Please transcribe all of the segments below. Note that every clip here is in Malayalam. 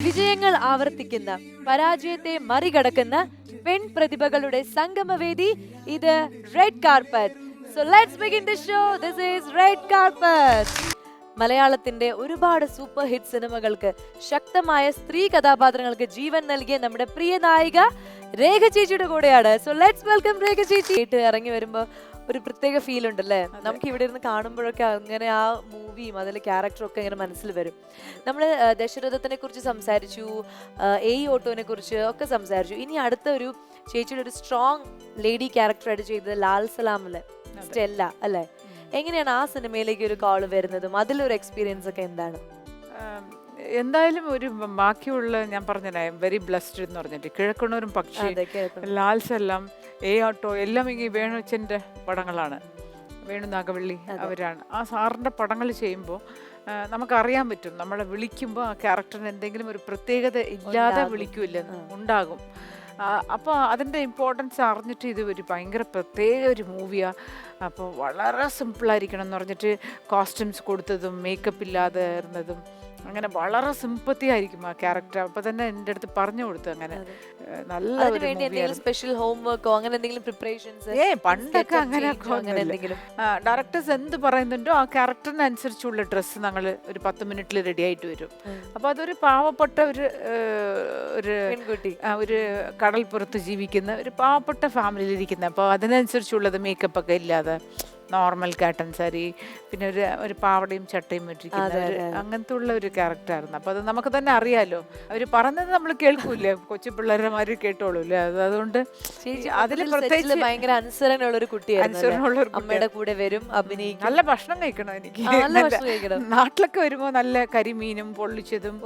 വിജയങ്ങൾ ആവർത്തിക്കുന്ന പരാജയത്തെ മറികടക്കുന്ന പെൺ പ്രതിഭകളുടെ സംഗമവേദി ഇത് red carpet so let's begin the show this is red carpet മലയാളത്തിന്റെ ഒരുപാട് സൂപ്പർ ഹിറ്റ് സിനിമകൾക്ക് ശക്തമായ സ്ത്രീ കഥാപാത്രങ്ങൾക്ക് ജീവൻ നൽകിയ നമ്മുടെ പ്രിയ നായിക രേഖ ചേച്ചിയുടെ കൂടെയാണ്. സോ ലെറ്റ്സ് വെൽക്കം രേഖ ചേച്ചി ഇറങ്ങി വരുമ്പോ ഒരു പ്രത്യേക ഫീൽ ഉണ്ടല്ലേ? നമുക്ക് ഇവിടെ ഇരുന്ന് കാണുമ്പോഴൊക്കെ അങ്ങനെ ആ മൂവിയും അതിലെ ക്യാരക്ടറും ഒക്കെ ഇങ്ങനെ മനസ്സിൽ വരും. നമ്മൾ ദശരഥത്തിനെ കുറിച്ച് സംസാരിച്ചു എ ഓട്ടോനെ കുറിച്ച് ഒക്കെ സംസാരിച്ചു. ഇനി അടുത്ത ഒരു ചേച്ചിയുടെ ഒരു സ്ട്രോങ് ലേഡി ക്യാരക്ടറായിട്ട് ചെയ്തത് ലാൽ സലാമിലെ സ്റ്റെല്ല അല്ലേ? എങ്ങനെയാണ് ആ സിനിമയിലേക്ക് ഒരു കോൾ വരുന്നതും? അതിലൊരു എക്സ്പീരിയൻസ് ഒക്കെ എന്താണ്? എന്തായാലും ഒരു ബാക്കിയുള്ള ഞാൻ പറഞ്ഞല്ലേ വെരി ബ്ലസ്ഡ് എന്ന് പറഞ്ഞിട്ട്. കിഴക്കണൂരും പക്ഷി ലാൽസെല്ലാം കേൾക്കുന്നു. ലാൽസ് എല്ലാം എ ആട്ടോ എല്ലാം ഈ വേണുച്ചന്റെ പടങ്ങളാണ്. വേണു നാഗവള്ളി അവരാണ്. ആ സാറിന്റെ പടങ്ങൾ ചെയ്യുമ്പോൾ നമുക്കറിയാൻ പറ്റും. നമ്മളെ വിളിക്കുമ്പോൾ ആ ക്യാരക്ടറിന് എന്തെങ്കിലും ഒരു പ്രത്യേകത ഇല്ലാതെ വിളിക്കൂലെന്ന് ഉണ്ടാകും. അപ്പോൾ അതിന്റെ ഇമ്പോർട്ടൻസ് അറിഞ്ഞിട്ട് ഇത് ഒരു ഭയങ്കര പ്രത്യേക ഒരു മൂവിയാണ് അപ്പോൾ വളരെ സിമ്പിളായിരിക്കണം എന്ന് പറഞ്ഞിട്ട് കോസ്റ്റ്യൂംസ് കൊടുത്തതും മേക്കപ്പ് ഇല്ലാതെ ഇരുന്നതും അങ്ങനെ വളരെ സിമ്പത്തി ആയിരിക്കും ആ ക്യാരക്ടർ അപ്പൊ തന്നെ എന്റെ അടുത്ത് പറഞ്ഞു കൊടുത്തു അങ്ങനെ. നല്ല സ്പെഷ്യൽ ഹോംവർക്കോ അങ്ങനെ എന്തെങ്കിലും പ്രിപ്പറേഷൻസ് ഏ പണ്ടൊക്കെ അങ്ങനെ ഡയറക്ടേഴ്സ് എന്ത് പറയുന്നുണ്ടോ ആ ക്യാരക്ടറിനനുസരിച്ചുള്ള ഡ്രസ്സ് ഞങ്ങൾ ഒരു പത്ത് മിനിറ്റിൽ റെഡി ആയിട്ട് വരും. അപ്പൊ അതൊരു പാവപ്പെട്ട ഒരു ഒരു പെൺകുട്ടി. ആ, ഒരു കടൽപ്പുറത്ത് ജീവിക്കുന്ന ഒരു പാവപ്പെട്ട ഫാമിലിയിൽ ഇരിക്കുന്ന. അപ്പോൾ അതിനനുസരിച്ചുള്ളത് മേക്കപ്പ് ഒക്കെ ഇല്ലാതെ. നോർമൽ കാട്ടൻ സാരി പിന്നെ ഒരു ഒരു പാവടയും ചട്ടയും ഇട്ടിരിക്കുന്ന ഒരു. അങ്ങനത്തെ ഉള്ള ഒരു ക്യാരക്ടറായിരുന്നു അപ്പോൾ അത് നമുക്ക് തന്നെ അറിയാലോ. അവർ പറഞ്ഞത് നമ്മൾ കേൾക്കൂലേ കൊച്ചു പിള്ളേരെമാര് കേട്ടോളൂല്ലേ? അത് അതുകൊണ്ട് അതിൽ പ്രത്യേകിച്ച് ഭയങ്കര അനുസരണമുള്ള ഒരു കുട്ടിയായിരുന്നു? അനുസരണമുള്ള ഒരു അമ്മയുടെ കൂടെ വരും അഭിനയിക്കും. നല്ല ഭക്ഷണം കഴിക്കണം എനിക്ക്. നാട്ടിലൊക്കെ വരുമ്പോൾ നല്ല കരിമീനും പൊള്ളിച്ചതും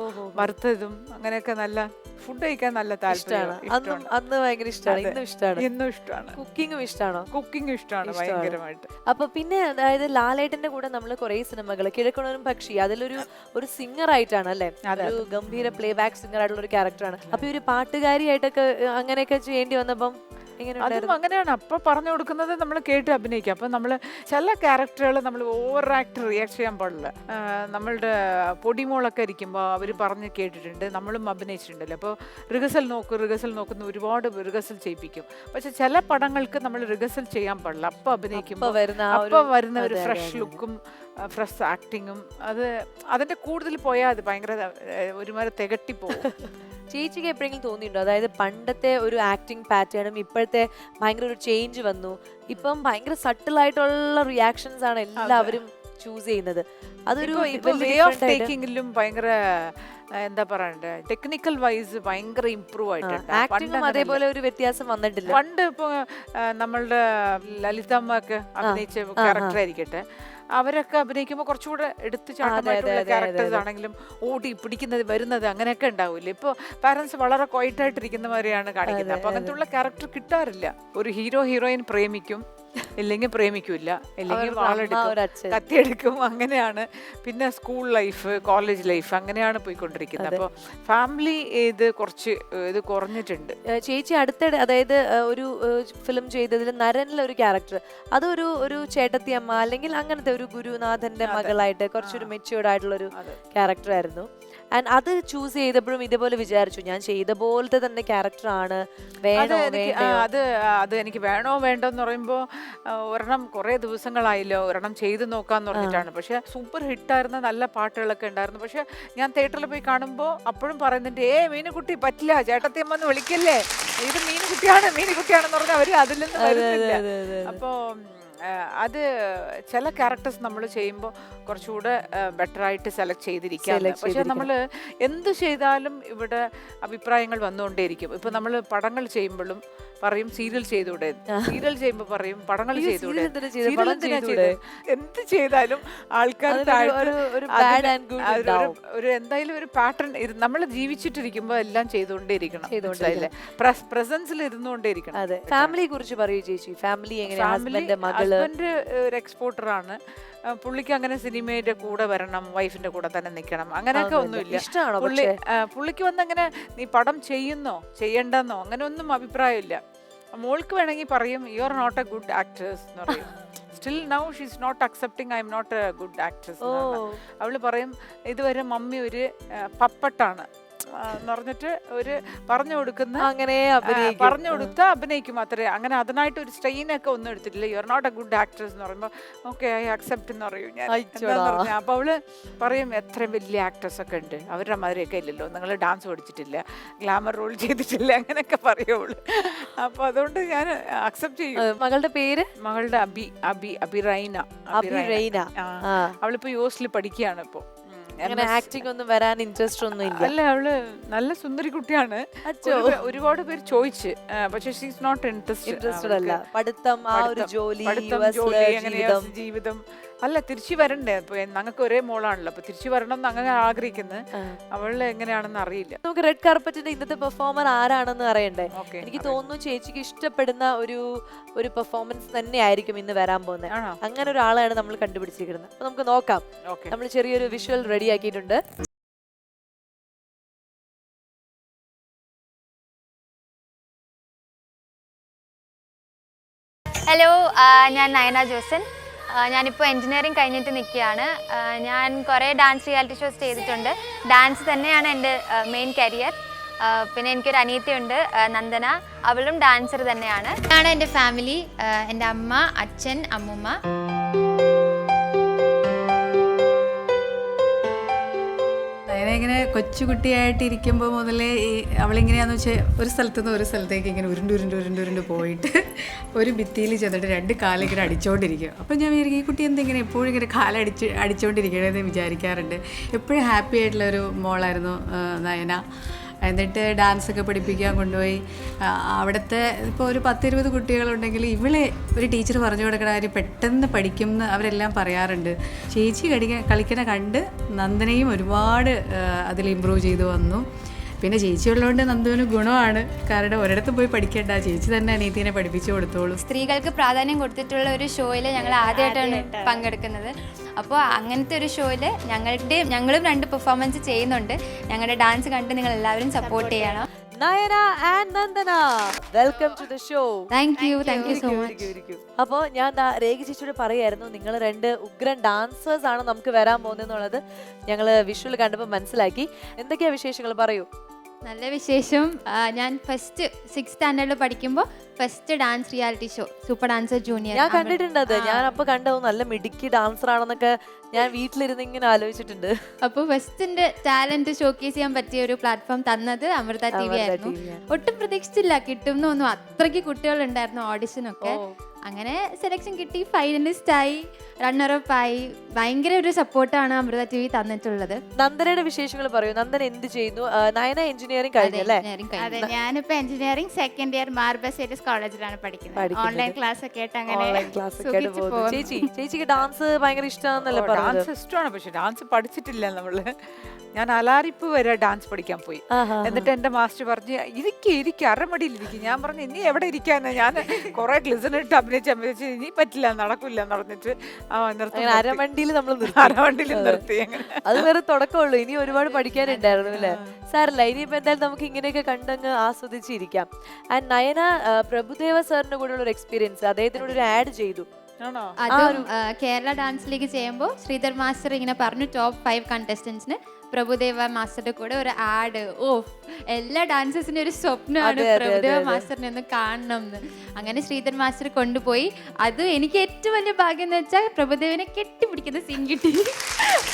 വറുത്തതും അങ്ങനെയൊക്കെ നല്ല ഫുഡ് കഴിക്കാൻ നല്ല താല്പര്യമാണ് അന്നും ഭയങ്കര ഇഷ്ടമാണ്. ഇന്നും ഇഷ്ടമാണ് ഇന്നും ഇഷ്ടമാണ് കുക്കിങ്ങും ഇഷ്ടമാണോ കുക്കിംഗ് ഇഷ്ടമാണ്. ഭയങ്കരമായിട്ട്. അപ്പൊ പിന്നെ അതായത് ലാലേട്ടന്റെ കൂടെ നമ്മൾ കുറെ സിനിമകൾ കിഴക്കണൂരും പക്ഷി അതിലൊരു ഒരു സിംഗർ ആയിട്ടാണ് അല്ലെ ഒരു ഗംഭീര പ്ലേ ബാക്ക് സിംഗർ ആയിട്ടുള്ള ഒരു ക്യാരക്ടറാണ് അപ്പൊ ഈ ഒരു പാട്ടുകാരിയായിട്ടൊക്കെ ആയിട്ടൊക്കെ അങ്ങനെയൊക്കെ ചെയ്യേണ്ടി വന്നപ്പം അതും അങ്ങനെയാണ്. അപ്പൊ പറഞ്ഞു കൊടുക്കുന്നത് നമ്മൾ കേട്ട് അഭിനയിക്കുക അപ്പൊ നമ്മൾ ചില ക്യാരക്ടറുകൾ നമ്മൾ ഓവർ ആക്ട് റിയാക്ട് ചെയ്യാൻ പാടില്ല. നമ്മളുടെ പൊടിമോളൊക്കെ ഇരിക്കുമ്പോൾ അവർ പറഞ്ഞ് കേട്ടിട്ടുണ്ട്. നമ്മളും അഭിനയിച്ചിട്ടുണ്ടല്ലോ. അപ്പോൾ റിഹേഴ്സൽ നോക്കും റിഹേഴ്സൽ നോക്കുന്ന ഒരുപാട് റിഹേഴ്സൽ ചെയ്യിപ്പിക്കും. പക്ഷെ ചില പടങ്ങൾക്ക് നമ്മൾ റിഹേഴ്സൽ ചെയ്യാൻ പാടില്ല. അപ്പൊ അഭിനയിക്കുമ്പോൾ അപ്പൊ വരുന്ന ഒരു ഫ്രഷ് ലുക്കും ഫ്രഷ് ആക്ടിങ്ങും അത്. അതിന്റെ കൂടുതൽ പോയാൽ അത് ഭയങ്കര ഒരുമാതിരി തികട്ടിപ്പോ ചേച്ചിക്ക് എപ്പോഴെങ്കിലും തോന്നിയിട്ടുണ്ടോ? അതായത് പണ്ടത്തെ ഒരു ആക്ടിങ് പാറ്റേണും ഇപ്പോഴത്തെ ഭയങ്കര ഒരു ചേഞ്ച് വന്നു. ഇപ്പം ഭയങ്കര സട്ടിലായിട്ടുള്ള റിയാക്ഷൻസ് ആണ് എല്ലാവരും ചൂസ് ചെയ്യുന്നത്. അതൊരു വേ ഓഫ് ടേക്കിംഗിലും ടേക്കിങ്ങിലും ഭയങ്കര എന്താ പറയണ്ടേ? ടെക്നിക്കൽ വൈസ് ഭയങ്കര ഇമ്പ്രൂവ് ആയിട്ടുണ്ട്. ആക്ടിങ്ങും അതേപോലെ ഒരു വ്യത്യാസം വന്നിട്ടില്ല. പണ്ട് ഇപ്പൊ നമ്മളുടെ ലളിതമ്മക്ക് അഭിനയിച്ച ക്യാരക്ടർ ആയിരിക്കട്ടെ. അവരൊക്കെ അഭിനയിക്കുമ്പോൾ കുറച്ചുകൂടെ എടുത്തു ചാട്ടമായിട്ടുള്ള ക്യാരക്ടേഴ്സ് ആണെങ്കിലും ഓടി പിടിക്കുന്നത് വരുന്നത് അങ്ങനെയൊക്കെ ഉണ്ടാവില്ല? ഇപ്പൊ പാരൻസ് വളരെ ക്വയറ്റ് ആയിട്ടിരിക്കുന്ന മാതിരിയാണ് കാണിക്കുന്നത്. അപ്പൊ അങ്ങനത്തെ ഉള്ള ക്യാരക്ടർ കിട്ടാറില്ല. ഒരു ഹീറോ ഹീറോയിൻ പ്രേമിക്കും. ഇല്ലെങ്കിൽ പ്രേമിക്കൂല ഇല്ലെങ്കിൽ വാളെടുക്കും. കത്തിയെടുക്കും. അങ്ങനെയാണ്. പിന്നെ സ്കൂൾ ലൈഫ് കോളേജ് ലൈഫ് അങ്ങനെയാണ് പോയിക്കൊണ്ടിരിക്കുന്നത്. അപ്പോൾ ഫാമിലി ഇത് കുറച്ച് ഇത് കുറഞ്ഞിട്ടുണ്ട്. ചേച്ചി അടുത്തിടെ അതായത് ഒരു ഫിലിം ചെയ്തതിൽ നരനിലെ ഒരു ക്യാരക്ടർ. അതൊരു ഒരു ചേട്ടത്തി അമ്മ അല്ലെങ്കിൽ അങ്ങനത്തെ ഒരു ഗുരുനാഥന്റെ മകളായിട്ട് കുറച്ചൊരു മെച്യൂർഡ് ആയിട്ടുള്ള ഒരു ക്യാരക്ടർ ആയിരുന്നു. ആൻഡ് അത് ചൂസ് ചെയ്തപ്പോഴും ഇതേപോലെ വിചാരിച്ചു. ഞാൻ ചെയ്ത പോലത്തെ തന്നെ ക്യാരക്ടറാണ് അത് വേണോ അത് അത് എനിക്ക് വേണോ വേണ്ടോ എന്ന് പറയുമ്പോൾ ഒരെണ്ണം കുറേ ദിവസങ്ങളായല്ലോ. ഒരെണ്ണം ചെയ്ത് നോക്കാന്ന് പറഞ്ഞിട്ടാണ്. പക്ഷെ സൂപ്പർ ഹിറ്റായിരുന്ന നല്ല പാട്ടുകളൊക്കെ ഉണ്ടായിരുന്നു. പക്ഷെ ഞാൻ തിയേറ്ററിൽ പോയി കാണുമ്പോൾ അപ്പോഴും പറയുന്നുണ്ട് ഏ മീനുകുട്ടി പറ്റില്ല. ചേട്ടത്തിയമ്മ എന്ന് വിളിക്കല്ലേ? ഇത് മീനുകുട്ടിയാണ് മീനുകുട്ടിയാണെന്ന് പറഞ്ഞാൽ അവർ അതിൽ നിന്ന് വരുന്നില്ല. അപ്പോൾ അത് ചില ക്യാരക്ടേഴ്സ് നമ്മൾ ചെയ്യുമ്പോൾ കുറച്ചുകൂടെ ബെറ്റർ ആയിട്ട് സെലക്ട് ചെയ്തിരിക്കാം പക്ഷെ നമ്മൾ എന്ത് ചെയ്താലും ഇവിടെ അഭിപ്രായങ്ങൾ വന്നുകൊണ്ടേയിരിക്കും. ഇപ്പം നമ്മൾ പടങ്ങൾ ചെയ്യുമ്പോഴും പറയും സീരിയൽ ചെയ്തൂടെ. സീരിയൽ ചെയ്യുമ്പോൾ പറയും പടങ്ങൾ ചെയ്തൂടെ? എന്ത് ചെയ്താലും ആൾക്കാർ ഒരു- എന്തായാലും ഒരു പാറ്റേൺ നമ്മൾ ജീവിച്ചിട്ടിരിക്കുമ്പോൾ എല്ലാം ചെയ്തുകൊണ്ടേയിരിക്കണം. പ്രസൻസിൽ ഇരുന്നുകൊണ്ടേയിരിക്കണം. ഫാമിലിയെ കുറിച്ച് പറയൂ ചേച്ചി. ഫാമിലി ഹസ്ബൻഡ് ഒരു ഒരു എക്സ്പോർട്ടറാണ് പുള്ളിക്ക് അങ്ങനെ സിനിമയുടെ കൂടെ വരണം വൈഫിന്റെ കൂടെ തന്നെ നിൽക്കണം. അങ്ങനെയൊക്കെ ഒന്നുമില്ല. ഇഷ്ടമാണോ പുള്ളി പുള്ളിക്ക് വന്നങ്ങനെ നീ പടം ചെയ്യുന്നോ? ചെയ്യണ്ടെന്നോ? അങ്ങനെ ഒന്നും അഭിപ്രായമില്ല. മോൾക്ക് വേണമെങ്കിൽ പറയും you are not a good actress എന്ന് പറയും. Still now she's not accepting I'm not a good actress അവൾ അവൾ പറയും ഇതുവരെ മമ്മി ഒരു പപ്പട്ടാണ്. എന്ന് പറഞ്ഞിട്ട് ഒരു പറഞ്ഞു കൊടുക്കുന്ന അങ്ങനെ പറഞ്ഞു കൊടുത്ത അഭിനയിക്കും അത്രേ. അങ്ങനെ അതിനായിട്ട് ഒരു സ്ട്രെയിൻ ഒക്കെ ഒന്നും എടുത്തിട്ടില്ല. You are not a good actress എന്ന് പറയുമ്പോൾ ഓക്കെ ഐ അക്സെപ്റ്റ് എന്ന് പറയും ഞാൻ. അപ്പോൾ അവൾ പറയും എത്ര വലിയ ആക്ട്രസ് ഒക്കെ ഉണ്ട്. അവരുടെ മാതിരിയൊക്കെ ഇല്ലല്ലോ. നിങ്ങൾ ഡാൻസ് പഠിച്ചിട്ടില്ല. ഗ്ലാമർ റോൾ ചെയ്തിട്ടില്ല. അങ്ങനെയൊക്കെ പറയുള്ളൂ അപ്പോൾ അതുകൊണ്ട് ഞാൻ അക്സെപ്റ്റ് ചെയ്യും. മകളുടെ പേര്? മകളുടെ അബി അബി അബിറൈന അഭിറൈന. അബി റൈന അവളിപ്പോ യു എസിൽ പഠിക്കുകയാണ് ഇപ്പോൾ അങ്ങനെ ആക്ടിംഗ് ഒന്നും വരാൻ ഇൻട്രസ്റ്റ് ഒന്നും ഇല്ല. അല്ല അവൾ നല്ല സുന്ദരി കുട്ടിയാണ്. ഒരു- ഒരുപാട് പേര് ചോദിച്ച് പക്ഷേ ഷീസ് നോട്ട് ഇൻട്രസ്റ്റഡ് ഇൻട്രസ്റ്റഡ് അല്ല. പഠിത്തം ആ ഒരു ജോലി ജീവിതം? അല്ല തിരിച്ചു വരണ്ടേ? അപ്പൊ ഞങ്ങൾക്ക് ഒരേ മോളാണല്ലോ. അപ്പൊ തിരിച്ചു വരണം എന്ന് അങ്ങനെ ആഗ്രഹിക്കുന്നത്. അവൾ എങ്ങനെയാണെന്ന് അറിയില്ല. നമുക്ക് റെഡ് കാർപ്പറ്റിന്റെ ഇന്നത്തെ പെർഫോമർ ആരാണെന്ന് അറിയണ്ടേ? എനിക്ക് തോന്നുന്നു ചേച്ചിക്ക് ഇഷ്ടപ്പെടുന്ന ഒരു ഒരു പെർഫോമൻസ് തന്നെയായിരിക്കും ഇന്ന് വരാൻ പോകുന്നത് അങ്ങനെ ഒരാളാണ് നമ്മൾ കണ്ടുപിടിച്ചിരിക്കുന്നത്. അപ്പൊ നമുക്ക് നോക്കാം. നമ്മൾ ചെറിയൊരു വിഷ്വൽ റെഡി ആക്കിയിട്ടുണ്ട്. ഹലോ ഞാൻ നയന ജോസൻ. ഞാനിപ്പോൾ എൻജിനീയറിങ് കഴിഞ്ഞിട്ട് നിൽക്കുകയാണ് ഞാൻ കുറേ ഡാൻസ് റിയാലിറ്റി ഷോസ് ചെയ്തിട്ടുണ്ട്. ഡാൻസ് തന്നെയാണ് എന്റെ മെയിൻ കരിയർ പിന്നെ എനിക്കൊരു അനിയത്തിയുണ്ട് നന്ദന. അവളും ഡാൻസർ തന്നെയാണ്. ഇതാണ് എന്റെ ഫാമിലി എന്റെ അമ്മ അച്ഛൻ അമ്മുമ്മ. നയന ഇങ്ങനെ കൊച്ചുകുട്ടിയായിട്ട് ഇരിക്കുമ്പോൾ മുതലേ ഈ അവളിങ്ങനെയാന്ന് വെച്ചാൽ ഒരു സ്ഥലത്തു നിന്ന് ഒരു സ്ഥലത്തേക്ക് ഇങ്ങനെ ഉരുണ്ട് ഉരുണ്ട് ഉരുണ്ട് ഉരുണ്ട് പോയിട്ട് ഒരു ഭിത്തിയിൽ ചെന്നിട്ട് രണ്ട് കാലിങ്ങനെ അടിച്ചുകൊണ്ടിരിക്കും അപ്പം ഞാൻ വിചാരിക്കും ഈ കുട്ടി എന്തെങ്കിലും എപ്പോഴും ഇങ്ങനെ കാലടിച്ച് അടിച്ചുകൊണ്ടിരിക്കണമെന്ന് വിചാരിക്കാറുണ്ട്. എപ്പോഴും ഹാപ്പി ആയിട്ടുള്ള ഒരു മോളായിരുന്നു നയന. എന്നിട്ട് ഡാൻസ് ഒക്കെ പഠിപ്പിക്കാൻ കൊണ്ടുപോയി. അവിടുത്തെ ഇപ്പോൾ ഒരു പത്തിരുപത് കുട്ടികളുണ്ടെങ്കിൽ ഇവളെ ഒരു ടീച്ചർ പറഞ്ഞു കൊടുക്കണ കാര്യം പെട്ടെന്ന് പഠിക്കും എന്ന് അവരെല്ലാം പറയാറുണ്ട്. ചേച്ചി കളിക്ക കളിക്കണ കണ്ട് നന്ദനയും ഒരുപാട് അതിൽ ഇമ്പ്രൂവ് ചെയ്തു വന്നു. പിന്നെ ചേച്ചി ഉള്ളതുകൊണ്ട് നന്ദുവിന് ഗുണമാണ്. കാരണം ഒരിടത്ത് പോയി പഠിക്കേണ്ട. ചേച്ചി തന്നെ അനീതിനെ പഠിപ്പിച്ചു കൊടുത്തോളൂ. സ്ത്രീകൾക്ക് പ്രാധാന്യം കൊടുത്തിട്ടുള്ള ഒരു ഷോയിൽ ഞങ്ങൾ ആദ്യമായിട്ടാണ് പങ്കെടുക്കുന്നത്. അപ്പോൾ അങ്ങനത്തെ ഒരു ഷോയിൽ ഞങ്ങളുടെ ഞങ്ങളും രണ്ട് പെർഫോമൻസ് ചെയ്യുന്നുണ്ട്. ഞങ്ങളുടെ ഡാൻസ് കണ്ട് നിങ്ങൾ എല്ലാവരും സപ്പോർട്ട് ചെയ്യണം. Nayana and Nandana. Welcome to the show thank you thank you so much അപ്പോൾ ഞാൻ ദാ രേഖ ചേച്ചിയോട് പറയായിരുന്നു നിങ്ങൾ രണ്ട് ഉഗ്രൻ ഡാൻസേഴ്സ് ആണ് നമുക്ക് വരാൻ പോകുന്നതെന്നുള്ളത് ഞങ്ങൾ വിഷ്വൽ കണ്ടപ്പോൾ മനസ്സിലാക്കി. എന്തൊക്കെയാ വിശേഷങ്ങൾ? പറയൂ. നല്ല വിശേഷം. ഞാൻ ഫസ്റ്റ് സിക്സ് സ്റ്റാൻഡേർഡിൽ പഠിക്കുമ്പോൾ first dance reality show super dancer junior ഞാൻ കണ്ടിട്ടുണ്ട് അത്. ഞാൻ അപ്പൊ കണ്ടു നല്ല മിടുക്കി ഡാൻസർ ആണെന്നൊക്കെ ഞാൻ വീട്ടിലിരുന്ന് ഇങ്ങനെ ആലോചിച്ചിട്ടുണ്ട്. അപ്പോൾ ഫസ്റ്റിന്റെ ടാലന്റ് ഷോക്കേസ് ചെയ്യാൻ പറ്റിയ ഒരു പ്ലാറ്റ്ഫോം തന്നത് അമൃത ടി വി ആയിരുന്നു. ഒട്ടും പ്രതീക്ഷിച്ചില്ല. കിട്ടും എന്നൊന്നും അത്രയ്ക്ക് കുട്ടികളുണ്ടായിരുന്നു ഓഡിഷനൊക്കെ. അങ്ങനെ സെലക്ഷൻ കിട്ടി ഫൈനലിസ്റ്റ് ആയി റണ്ണർ അപ്പ് ആയി. ഭയങ്കര ഒരു സപ്പോർട്ടാണ് അമൃത ടി വി തന്നിട്ടുള്ളത്. നന്ദനയുടെ വിശേഷങ്ങൾ പറയൂ. നന്ദന എന്ത് ചെയ്യുന്നു? നയന എഞ്ചിനീയറിംഗ് കഴിഞ്ഞല്ലേ. അതെ ഞാനിപ്പോ എഞ്ചിനീയറിംഗ് സെക്കൻഡ് ഇയർ മാർബസേരിയസ് കോളേജിലാണ് പഠിക്കുന്നത്. പഠിക്കുന്നത്. ഓൺലൈൻ ക്ലാസ് ഒക്കെ ആയിട്ട് അങ്ങനെ. ചേച്ചി ചേച്ചിക്ക് ഡാൻസ് ഭയങ്കര ഇഷ്ടമാണെന്നല്ലേ പറഞ്ഞത്? ഡാൻസ് ഇഷ്ടമാണ് പക്ഷെ ഡാൻസ് പഠിച്ചിട്ടില്ല നമ്മൾ. ഞാൻ അലാറിപ്പ് വരെ ഡാൻസ് പഠിക്കാൻ പോയി. എന്നിട്ട് എന്റെ മാസ്റ്റർ പറഞ്ഞു ഇരിക്കും ഇരിക്കും അരമടിയിൽ ഇരിക്കും. ഞാൻ പറഞ്ഞു ഇനി എവിടെ ഇരിക്കാന്ന്? ഞാൻ കുറെ ഗ്ലിസൺ ഇട്ട് അഭിനയിച്ച് ഇനി പറ്റില്ല നടക്കില്ല എന്ന് പറഞ്ഞിട്ട് നിർത്തി അരവണ്ടിയിൽ നമ്മൾ അരവണ്ടിയിൽ നിർത്തി അങ്ങനെ. അത് വേറെ തുടക്കമുള്ളൂ. ഇനി ഒരുപാട് പഠിക്കാനുണ്ടായിരുന്നു അല്ലേ? സാറല്ല ഇനിയിപ്പോ എന്തായാലും നമുക്ക് ഇങ്ങനെയൊക്കെ കണ്ടങ്ങ് ആസ്വദിച്ചിരിക്കാം ആൻഡ് നയന പ്രഭുദേവ സാറിന്റെ കൂടെയുള്ള ഒരു എക്സ്പീരിയൻസ് അദ്ദേഹത്തിനോട് ഒരു ആഡ് ചെയ്തു. അതും കേരള ഡാൻസ് ലീഗ് ചെയ്യുമ്പോൾ ശ്രീധർ മാസ്റ്റർ ഇങ്ങനെ പറഞ്ഞു ടോപ്പ് ഫൈവ് കണ്ടസ്റ്റൻസിന് പ്രഭുദേവ മാസ്റ്ററുടെ കൂടെ ഒരു ആഡ് ഓ എല്ലാ ഡാൻസേഴ്സിന്റെ ഒരു സ്വപ്നമാണ് പ്രഭുദേവ. മാസ്റ്ററിനെ ഒന്ന് കാണണം എന്ന്. അങ്ങനെ ശ്രീധർ മാസ്റ്റർ കൊണ്ടുപോയി. അത് എനിക്ക് ഏറ്റവും വലിയ ഭാഗ്യം എന്ന് വെച്ചാൽ പ്രഭുദേവനെ കെട്ടിപ്പിടിക്കുന്ന സീൻ കിട്ടി.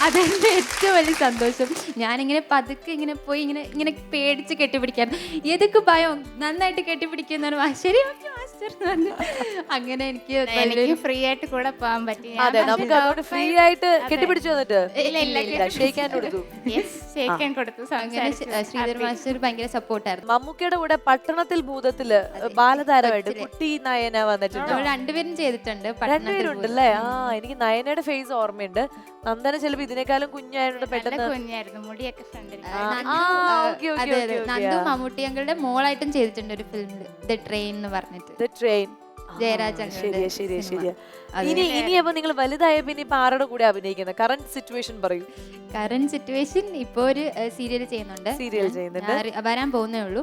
അതെന്റെ ഏറ്റവും വലിയ സന്തോഷം. ഞാനിങ്ങനെ പതുക്കെ ഇങ്ങനെ പോയി ഇങ്ങനെ ഇങ്ങനെ പേടിച്ച് കെട്ടിപ്പിടിക്കാൻ. ഏതൊക്കെ ഭയം? നന്നായിട്ട് കെട്ടിപ്പിടിക്കുന്നതാണ് ശരി ഓക്കെ മാസ്റ്റർ എന്ന് പറഞ്ഞു. അങ്ങനെ എനിക്ക് എനിക്ക് ഫ്രീ ആയിട്ട് കൂടെ പോകാൻ പറ്റി ഞാൻ അതെ നമുക്ക് അതുകൊണ്ട് ഫ്രീ ആയിട്ട്. കെട്ടിപ്പിടിച്ചു വന്നിട്ട് ഇല്ല, ഇല്ല, ഇല്ല ഷെയ്ക്കാൻ കൊടുത്തു. Yes, shake hand കൊടുത്തു അങ്ങനെ സംസാരിച്ചു. ശ്രീധർ മാസ്റ്റർ ഭയങ്കര സപ്പോർട്ടായിരുന്നു മമ്മൂക്കയുടെ കൂടെ പട്ടണത്തിൽ ഭൂതത്തിൽ ബാലതാരമായിട്ട് കുട്ടി നയന വന്നിട്ടുണ്ട്. നമ്മൾ രണ്ടുപേരും ചെയ്തിട്ടുണ്ട് പട്ടണത്തിൽ രണ്ടുപേരുണ്ടല്ലേ? ആ എനിക്ക് നയനയുടെ ഫേസ് ഓർമ്മയുണ്ട്. നന്ദന ചിലപ്പോ ഇതിനേക്കാളും കുഞ്ഞായതുകൊണ്ട് നല്ല പെട്ടെന്ന് കുഞ്ഞായിരുന്നു. മുടിയൊക്കെ ഫ്രണ്ടിൽ ആ, നന്ദു, ആ, ആ, okay, okay, അതെ, അതെ. okay, നന്ദു ആ. മമ്മൂട്ടി മോളായിട്ടും ചെയ്തിട്ടുണ്ട് ഒരു ഫിലിമിൽ ദ ട്രെയിൻ എന്ന് പറഞ്ഞിട്ട്. The train. ജയരാജ് ശരിയാ ശരിയാ. ശരിയാ. ഇനി ഇനി അപ്പൊ നിങ്ങൾ വലുതായ പിന്നെ ഇപ്പൊ ആരുടെ കൂടെ അഭിനയിക്കുന്നത്? കറന്റ് സിറ്റുവേഷൻ പറയൂ. കറന്റ് സിറ്റുവേഷൻ ഇപ്പൊ ഒരു സീരിയൽ ചെയ്യുന്നുണ്ട്. സീരിയൽ ചെയ്യുന്നുണ്ട്. വരാൻ പോകുന്നേ ഉള്ളൂ.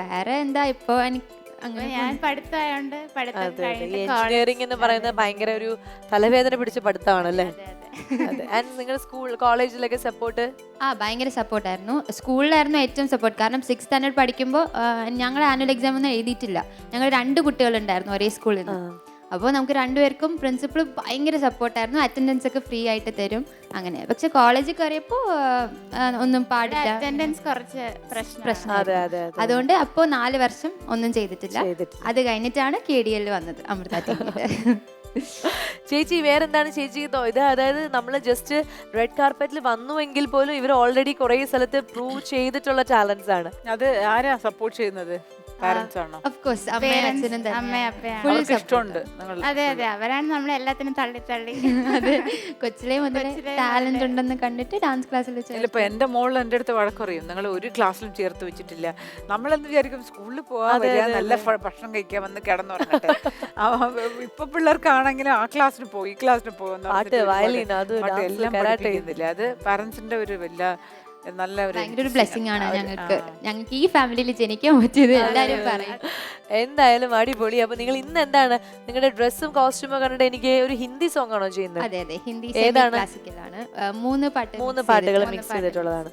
വേറെ എന്താ ഇപ്പൊ എനിക്ക് അങ്ങനെ ഞാൻ പഠിത്തമായോണ്ട് പഠിത്തം എഞ്ചിനീയറിംഗ് എന്ന് പറയുന്നത് ഭയങ്കര ഒരു തലവേദന പിടിച്ച പഠിത്തമാണല്ലേ? നിങ്ങൾ സ്കൂൾ കോളേജിലൊക്കെ സപ്പോർട്ട് ആ ഭയങ്കര സപ്പോർട്ടായിരുന്നു സ്കൂളിലായിരുന്നു ഏറ്റവും സപ്പോർട്ട് കാരണം സിക്സ് സ്റ്റാൻഡേർഡ് പഠിക്കുമ്പോൾ ഞങ്ങൾ ആനുവൽ എക്സാം ഒന്നും എഴുതിയിട്ടില്ല. ഞങ്ങൾ രണ്ട് കുട്ടികളുണ്ടായിരുന്നു ഒരേ സ്കൂളിൽ നിന്ന്. അപ്പോൾ നമുക്ക് രണ്ടുപേർക്കും പ്രിൻസിപ്പൾ ഭയങ്കര സപ്പോർട്ടായിരുന്നു അറ്റൻഡൻസ് ഒക്കെ ഫ്രീ ആയിട്ട് തരും. അങ്ങനെ. പക്ഷെ കോളേജിൽ കയറിയപ്പോൾ ഒന്നും പാടില്ല. അറ്റൻഡൻസ് കുറച്ച് പ്രശ്നം പ്രശ്നം അതെ അതെ അതെ. അതുകൊണ്ട് അപ്പോൾ നാല് വർഷം ഒന്നും ചെയ്തിട്ടില്ല. ചെയ്തിട്ടില്ല. അത് കഴിഞ്ഞിട്ടാണ് കെ ഡി എല്ലിൽ വന്നത് അമൃത ചേച്ചി വേറെന്താണ് ചേച്ചി ഇത് അതായത് നമ്മൾ ജസ്റ്റ് റെഡ് കാർപ്പറ്റിൽ വന്നുവെങ്കിൽ പോലും ഇവർ ഓൾറെഡി കുറെ സ്ഥലത്ത് പ്രൂവ് ചെയ്തിട്ടുള്ള ടാലൻസ് ആണ്. അത് ആരാ സപ്പോർട്ട് ചെയ്യുന്നത്? പാരന്റ്സ് ആണോ? ഓഫ് കോഴ്സ് അമ്മയും അച്ഛനും തന്നെ. Full ഇഷ്ടമുണ്ട് അതെ അതെ. അവരാണ് നമ്മളെ എല്ലാത്തിനും തള്ളി തള്ളി. അതെ. കൊച്ചിലെ കൊച്ചിലേ ടാലന്റ് ഉണ്ടെന്ന് കണ്ടിട്ട് ഡാൻസ് ക്ലാസ്സിൽ ഇപ്പൊ എന്റെ മോൾ എന്റെ അടുത്ത് വഴക്കറിയും. നിങ്ങൾ ഒരു ക്ലാസ്സിലും ചേർത്ത് വെച്ചിട്ടില്ല. നമ്മളെന്ന് വിചാരിക്കും? സ്കൂളിൽ പോവാൻ അതെ, നല്ല ഭക്ഷണം കഴിക്കാൻ വന്ന് കിടന്നു ഇപ്പൊ പിള്ളേർക്കാണെങ്കിലും ആ ക്ലാസ്സിന് പോയി ഈ ക്ലാസ്സിന് പോകുന്നു വയലിൻ അത് ഡാൻസ് എല്ലാം പഠിപ്പിക്കുന്നില്ല? അത് പാരന്റ്സിന്റെ ഒരു വലിയ നല്ല ഒരു ഒരു ആണ്. ഞങ്ങൾക്ക്. ഞങ്ങൾക്ക് ഈ ഫാമിലിയിൽ ജനിക്കാൻ പറ്റിയത് എല്ലാരും പറയും. എന്തായാലും അടിപൊളി. അപ്പൊ നിങ്ങൾ ഇന്ന് എന്താണ്? നിങ്ങളുടെ ഡ്രസ്സും കോസ്റ്റ്യൂമും കണ്ടിട്ട് എനിക്ക് ഒരു ഹിന്ദി സോങ് ആണോ ചെയ്യുന്നത്? അതെ അതെ. ഹിന്ദി ഏതാണ്? ക്ലാസിക്കലാണ് മൂന്ന് പാട്ട് മൂന്ന് പാട്ടുകൾ മിക്സ് ചെയ്തിട്ടുള്ളതാണ്.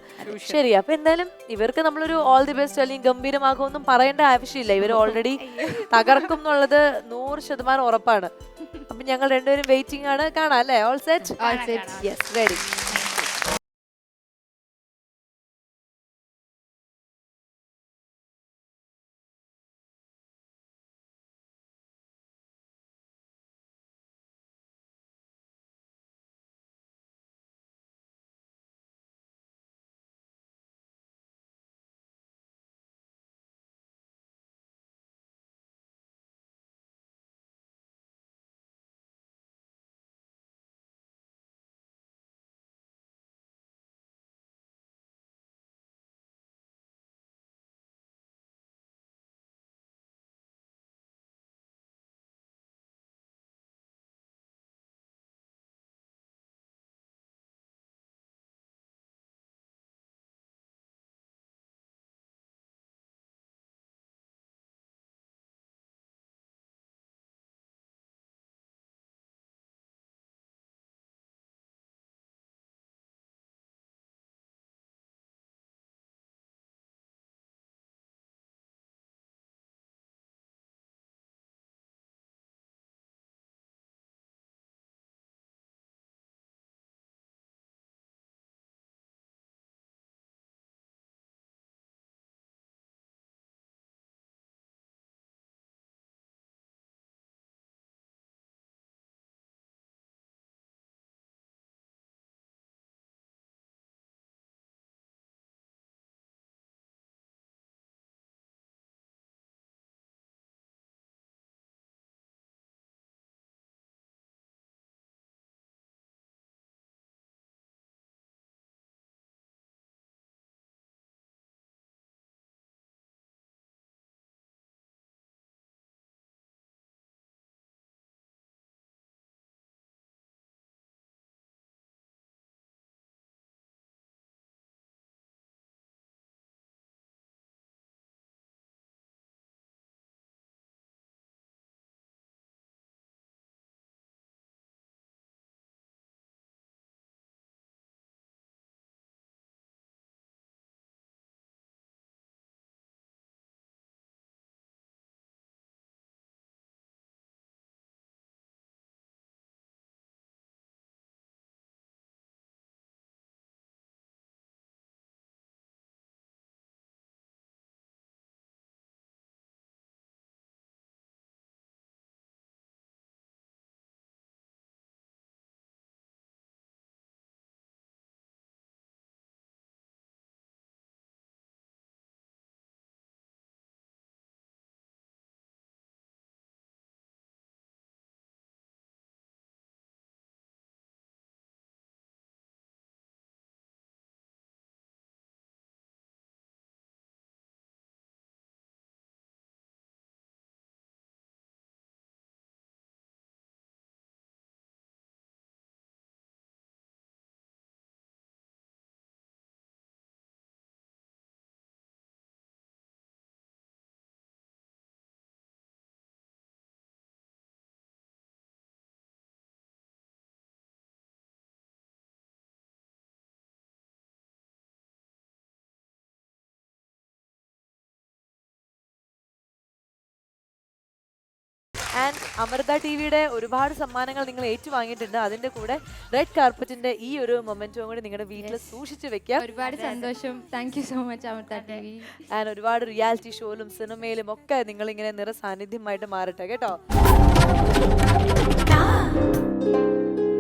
ശരി അപ്പൊ എന്തായാലും ഇവർക്ക് നമ്മളൊരു ഓൾ ദി ബെസ്റ്റ് അല്ലെങ്കിൽ ഗംഭീരമാകുമെന്നും പറയേണ്ട ആവശ്യമില്ല. ഇവർ ഓൾറെഡി തകർക്കും എന്നുള്ളത് നൂറ് ശതമാനം ഉറപ്പാണ്. അപ്പൊ ഞങ്ങൾ രണ്ടുപേരും വെയിറ്റിംഗ് ആണ്. കാണാം അല്ലേ? All set. Yes ready and Amrita T വിയുടെ ഒരുപാട് സമ്മാനങ്ങൾ നിങ്ങൾ ഏറ്റുവാങ്ങിയിട്ടുണ്ട്. അതിന്റെ കൂടെ റെഡ് കാർപ്പറ്റിന്റെ ഈ ഒരു മൊമെന്റും കൂടി നിങ്ങളുടെ വീട്ടിൽ സൂക്ഷിച്ചു വെക്കാം. ഒരുപാട് സന്തോഷം. Thank you so much Amrita T V and ഒരുപാട് റിയാലിറ്റി ഷോയിലും സിനിമയിലും ഒക്കെ നിങ്ങൾ ഇങ്ങനെ നിറ സാന്നിധ്യമായിട്ട് മാറട്ടെ. കേട്ടോ?